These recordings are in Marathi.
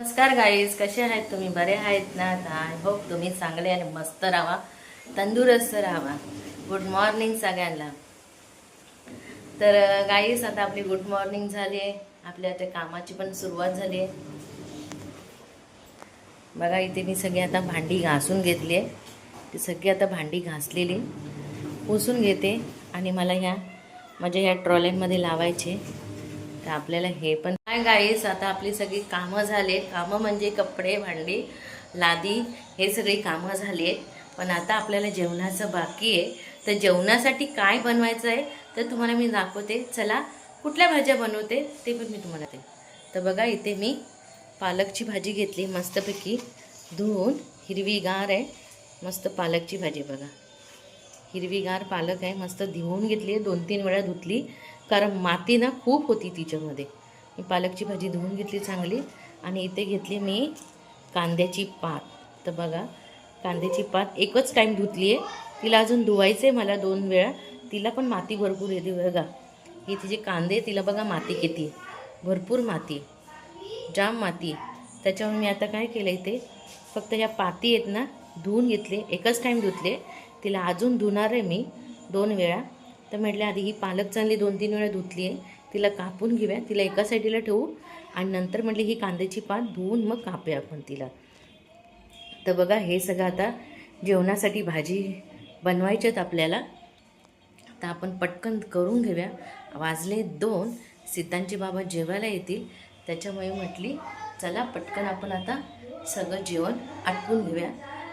नमस्कार गाईज कसे आहेत तुम्ही? बरे आहेत ना? आय होप तुम्ही चांगले आणि मस्त राहा. तंदुरुस्त राहा. गुड मॉर्निंग सगळ्यांना. तर गाईज आता आपली गुड मॉर्निंग झाली आहे. आपल्या त्या कामाची पण सुरुवात झाली आहे. बघा इथे मी सगळी आता भांडी घासून घेतली आहे. ती सगळी आता भांडी घासलेली. पुसून घेते आणि मला ह्या माझ्या ह्या ट्रॉलेमध्ये लावायचे. तर आपल्याला हे पण काय गाईस आता आपली सगळी कामं झाले कामं म्हणजे कपडे भांडी लादी हे सगळी कामं झाली आहेत पण आता आपल्याला जेवणाचं बाकी आहे. तर जेवणासाठी काय बनवायचं आहे तर तुम्हाला मी दाखवते. चला कुठल्या भाज्या बनवते ते पण मी तुम्हाला ते तर बघा इथे मी पालकची भाजी घेतली मस्तपैकी. धुवून हिरवीगार आहे. मस्त पालकची भाजी बघा. हिरवीगार पालक आहे. मस्त धुवून घेतली आहे. दोन तीन वेळा धुतली. कारण माती ना खूप होती तिच्यामध्ये. मी पालकची भाजी धुवून घेतली चांगली आणि इथे घेतली मी कांद्याची पात. तर बघा कांद्याची पात एकच टाईम धुतली आहे तिला अजून धुवायचं आहे मला दोन वेळा. तिला पण माती भरपूर येते बघा. ही तिचे कांदे तिला बघा माती किती भरपूर माती जाम माती त्याच्यावर मी आता काय केलं इथे? फक्त ह्या पाती आहेत ना धुवून घेतले. एकच टाईम धुतले. तिला अजून धुणार आहे मी दोन वेळा. तर म्हटलं आधी ही पालक चांगली दोन तीन वेळा धुतली आहे तिला कापून घेऊया तिला एका साईडीला ठेवू आणि नंतर म्हटली ही कांद्याची पात धुवून मग कापूया आपण तिला. तर बघा हे सगळं आता जेवणासाठी भाजी बनवायच्यात आहेत आपल्याला. तर आपण पटकन करून घेऊया. वाजले दोन सीतांचे बाबा जेवायला येतील. त्याच्यामुळे म्हटली चला पटकन आपण आता सगळं जेवण आटपून घेऊया.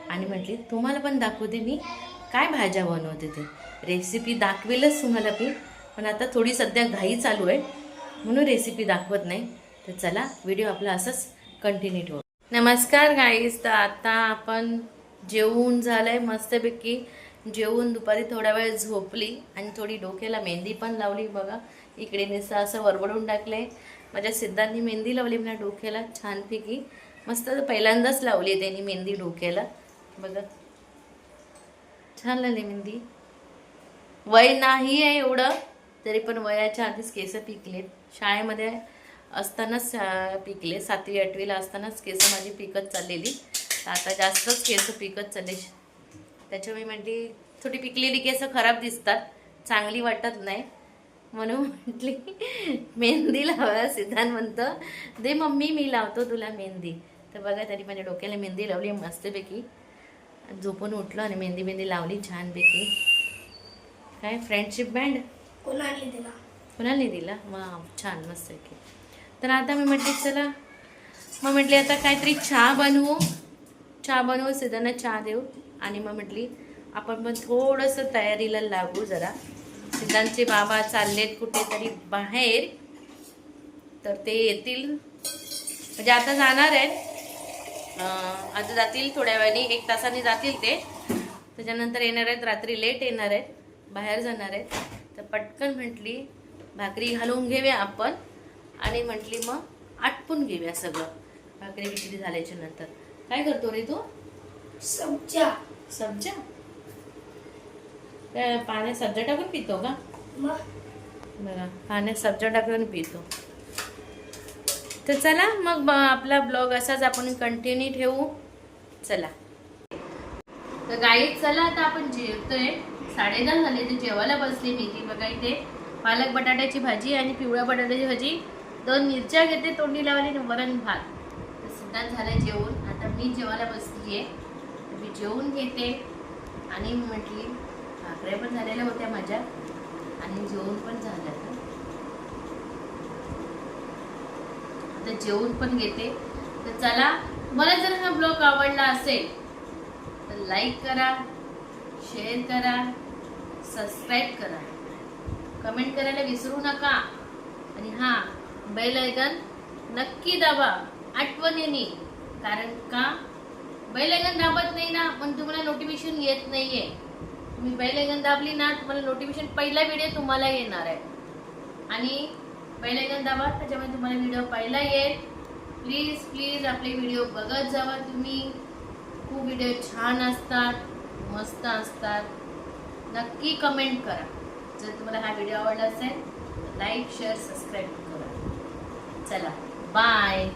आणि म्हटली तुम्हाला पण दाखवते मी काय भाज्या बनवते ते? रेसिपी दाखवेलच तुम्हाला मी पण आता थोडी सध्या घाई चालू आहे म्हणून रेसिपी दाखवत नाही. तर चला व्हिडिओ आपला असंच कंटिन्यू ठेवू. नमस्कार गाईज तर आता आपण जेवून झालं आहे मस्तपैकी. जेवून दुपारी थोडा वेळ झोपली आणि थोडी डोक्याला मेहंदी पण लावली बघा. इकडे नुसतं असं वरबडून टाकलंय. माझ्या सिद्धांनी मेहंदी लावली मला डोक्याला छानपैकी. मस्त पहिल्यांदाच लावली त्यांनी मेहंदी डोक्याला. बघा. छान लागली मेहंदी. वय नाही आहे एवढं तरी पण वयाच्या आधीच केस पिकलेत. शाळेमध्ये असतानाच पिकले. सातवी आठवीला असतानाच केस माझी पिकत चाललेली. आता जास्तच केस पिकत चालले. त्याच्यामुळे म्हटली थोडी पिकलेली केस खराब दिसतात. चांगली वाटत नाही. म्हणून म्हटली मेहंदी लावा सिद्धांत म्हणतं. दे मम्मी मी लावतो तुला मेहंदी. तर बघा तरी माझ्या डोक्याला मेहंदी लावली मस्तपैकी. झोपून उठलो आणि मेहंदी मेहंदी लावली छानपैकी काय फ्रेंडशिप बँड कोण आणली तिला कोणाला दिला? वा छान मस्त आहे तर आता मी म्हटली चला. मग म्हटली आता काहीतरी चहा बनवू. चहा बनवू सिद्धांना चहा देऊ. आणि मग म्हटली आपण पण थोडंसं तयारीला लागू जरा. सिद्धांतचे बाबा चाललेत कुठेतरी बाहेर. तर ते येतील. म्हणजे आता जाणार आहेत. आता जातील थोड्या वेळाने एक तासाने जातील ते. त्याच्यानंतर येणार आहेत रात्री लेट येणार आहेत बाहेर जाणार आहेत. तर पटकन म्हटली भाकरी घालून घेऊया आपण. आणि म्हटली मग आटपून घेऊया सगळं. भाकरी बिकरी झाल्याच्यानंतर. काय करतो रे तू? सब्जा. सब्जा? काय पाण्यात सब्जा टाकून पितो का? मग? बघा पाण्यात सब्जा टाकून पितो. तर चला मग आपला ब्लॉग असाच आपण कंटिन्यू ठेवू. चला. तर गाई चला आता आपण जेवतोय. साडेदहा झाले ते जेवायला बसली मी. ती बघा इथे पालक बटाट्याची भाजी आणि पिवळ्या बटाट्याची भाजी. दोन मिरच्या घेते तोंडी लावली आणि वरण भात. तर सिद्धांत झालं जेवून आता मी जेवायला बसली आहे मी जेवून घेते. आणि म्हटली भाकऱ्या पण झालेल्या होत्या माझ्या. आणि जेवण पण झालं. तर जेवून पण घेते. तर चला मला जर हा ब्लॉग आवडला असेल तर लाईक करा शेअर करा सबस्क्राईब करा. कमेंट करायला विसरू नका. आणि हा बेल आयकन नक्की दाबा. आठवणीने कारण का? बैल आयकन दाबत नाही ना पण तुम्हाला नोटिफिकेशन येत नाही आहे तुम्ही बैल आयकन दाबली ना तुम्हाला नोटिफिकेशन पहिला व्हिडिओ तुम्हाला येणार आहे. आणि बेल आयकन दाबा त्याच्यामुळे तुम्हाला व्हिडिओ पाहिला येईल. प्लीज प्लीज आपले व्हिडिओ बघत जावा तुम्ही. खूप व्हिडिओ छान असतात मस्त असतात. नक्की कमेंट करा. जर तुम्हाला हा व्हिडिओ आवडला असेल लाईक शेअर सबस्क्राईब करा. चला बाय